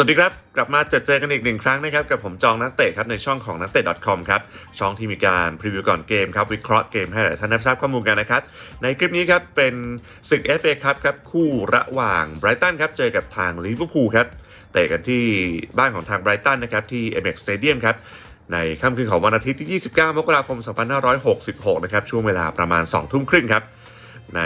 สวัสดีครับ กลับมาเจอเจอกันอีกหนึ่งครั้งนะครับ กับผมจองนักเตะครับในช่องของนักเตะ .com ครับ ช่องที่มีการพรีวิวก่อนเกมครับ วิเคราะห์เกมให้หลายท่านได้ทราบข้อมูลกันนะครับ ในคลิปนี้ครับ เป็นศึก FA ครับครับ คู่ระหว่างไบรตันครับ เจอกับทางลิเวอร์พูลครับ เตะกันที่บ้านของทางไบรตันนะครับ ที่ MX Stadium ครับในค่ำคืนของวันอาทิตย์ที่ 29 มกราคม 2566 นะครับ ช่วงเวลาประมาณ 2 ทุ่มครึ่งครับ ใน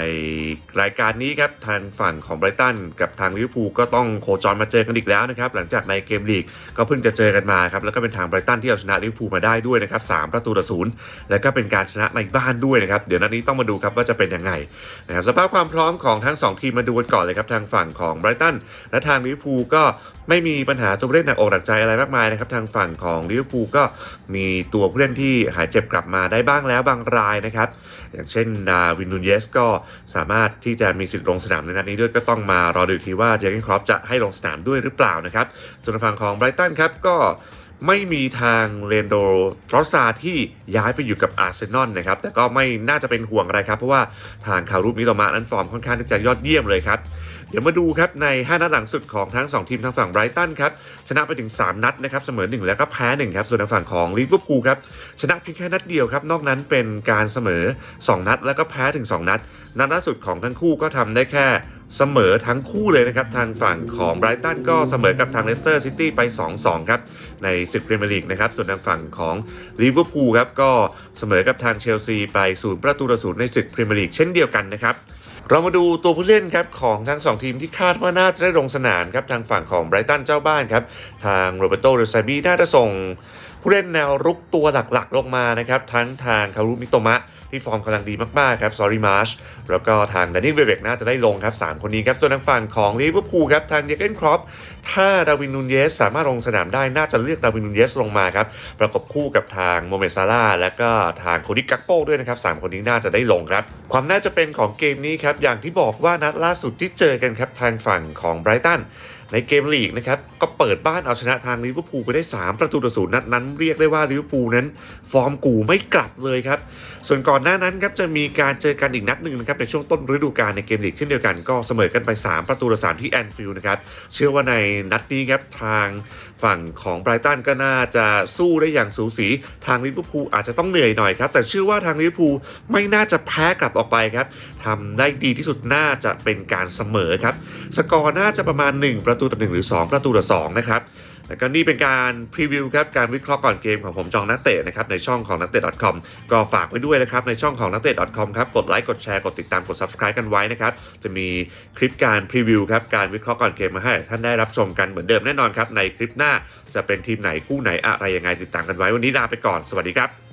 รายการนี้ครับทางฝั่งของไบรตันกับทางลิเวอร์พูลก็ต้องโคจรมาเจอกันอีกแล้วนะครับหลังจากในเกมลีกก็เพิ่งจะเจอกันมาครับแล้วก็เป็นทางไบรตันที่เอาชนะลิเวอร์พูลมาได้ด้วยนะครับสามประตูต่อศูนย์แล้วก็เป็นการชนะในบ้านด้วยนะครับเดี๋ยวนัดนี้ต้องมาดูครับว่าจะเป็นยังไงนะครับสภาพความพร้อมของทั้งสองทีมมาดูกันก่อนเลยครับทางฝั่งของไบรตันและทางลิเวอร์พูลก็ไม่มีปัญหาตัวผู้เล่นหนักอกหนักใจอะไรมากมายนะครับทางฝั่งของลิเวอร์พูลก็มีตัวผู้เล่นที่หายเจ็บกลับมาได้บ้างแล้วบางรายนะครับอย่างเช่นดาวินนูเยสก็สามารถที่จะมีสิทธิ์ลงสนามในนัดนี้ด้วยก็ต้องมารอดูทีว่าเจอร์เกนครอปจะให้ลงสนามด้วยหรือเปล่านะครับส่วนฝั่งของไบรตันครับก็ ไม่มีทางเลนโดทรอสซาที่ย้ายไปอยู่กับอาร์เซนอลนะครับ แต่ก็ไม่น่าจะเป็นห่วงอะไรครับ เพราะว่าทางคารุมิโตมะนั้นฟอร์มค่อนข้างที่จะยอดเยี่ยมเลยครับ เดี๋ยวมาดูครับใน 5 นัดหลังสุดของทั้ง 2 ทีมทางฝั่งไบรตันครับ ชนะไปถึง 3 นัดนะครับ เสมอ 1 แล้วก็แพ้ 1 ครับ ส่วนทางฝั่งของลิเวอร์พูลครับ ชนะเพียงแค่นัดเดียวครับ นอกนั้นเป็นการเสมอ 2 นัด แล้วก็แพ้ถึง 2 นัด นัดล่าสุดของทั้งคู่ก็ทำได้แค่ เสมอทั้งคู่เลยนะครับ ทางฝั่งของไบรตันก็เสมอกับทางเลสเตอร์ซิตี้ไป 2-2 ครับ ในศึกพรีเมียร์ลีกนะครับ ส่วนทางฝั่งของลิเวอร์พูลครับ ก็เสมอกับทางเชลซีไปศูนย์ประตูต่อศูนย์ในศึกพรีเมียร์ลีกเช่นเดียวกันนะครับเรามาดูตัวผู้เล่นครับของทั้งสองทีมที่คาดว่าน่าจะได้ลงสนามครับทางฝั่งของไบรตันเจ้าบ้านครับ ทางโรเบโตเดซาบีน่าจะส่ง ผู้เล่นแนวรุกตัวหลักๆ ลงมานะครับ ทั้งทางคารุมิโตมะ ที่ฟอร์มกำลังดีมากๆ ครับซอริมาร์ชแล้วก็ทางดานิเวเบกน่าจะได้ลงครับ 3 คนนี้ครับ ส่วนทางฝั่งของลิเวอร์พูลครับ ทางเดียเกนครอปถ้าดาวินนูนเยสสามารถลงสนามได้น่าจะเลือกดาวินนูนเยสลงมาครับ ประกบคู่กับทางโมเมซาร่าและก็ทางโคดิกักโป้ด้วยนะครับ3คนนี้น่าจะได้ลงครับ ความน่าจะเป็นของเกมนี้ครับอย่างที่บอกว่านัดล่าสุดที่เจอกันครับทางฝั่งของไบรตัน ในเกมลีกนะครับก็เปิดบ้านเอาชนะทางลิเวอร์พูลไปได้ 3 ประตูต่อศูนย์นัดนั้นเรียกได้ว่าลิเวอร์พูลนั้น ฟอร์มกูไม่กลับเลยครับ ส่วนก่อนหน้านั้นครับจะมีการเจอกันอีกนัดหนึ่งนะครับในช่วงต้นฤดูกาลในเกมลีกเช่นเดียวกันก็เสมอกันไป 3 ประตูต่อ3ที่แอนฟิลด์นะครับเชื่อว่าในนัดนี้ครับทางฝั่งของไบรตันก็น่าจะสู้ได้อย่างสูสีทางลิเวอร์พูลอาจจะต้องเหนื่อยหน่อยครับแต่เชื่อว่าทางลิเวอร์พูลไม่น่าจะแพ้กลับออกไปครับทำได้ดีที่สุดน่าจะเป็นการเสมอครับสกอร์น่าจะประมาณ 1 ประตูต่อ1หรือ 2 ประตูต่อ2นะครับแล้วก็นี่เป็นการพรีวิวครับการวิเคราะห์ก่อนเกมของผมจองนักเตะนะครับในช่องของนักเตะ .com ก็ฝากไว้ด้วยนะครับในช่องของนักเตะ .com ครับกดไลค์กดแชร์กดติดตามกด subscribe กันไว้นะครับจะมีคลิปการพรีวิวครับการวิเคราะห์ก่อนเกมมาให้ท่านได้รับชมกันเหมือนเดิมแน่นอนครับในคลิปหน้าจะเป็นทีมไหนคู่ไหนอะไรยังไงติดตามกันไว้วันนี้ลาไปก่อนสวัสดีครับ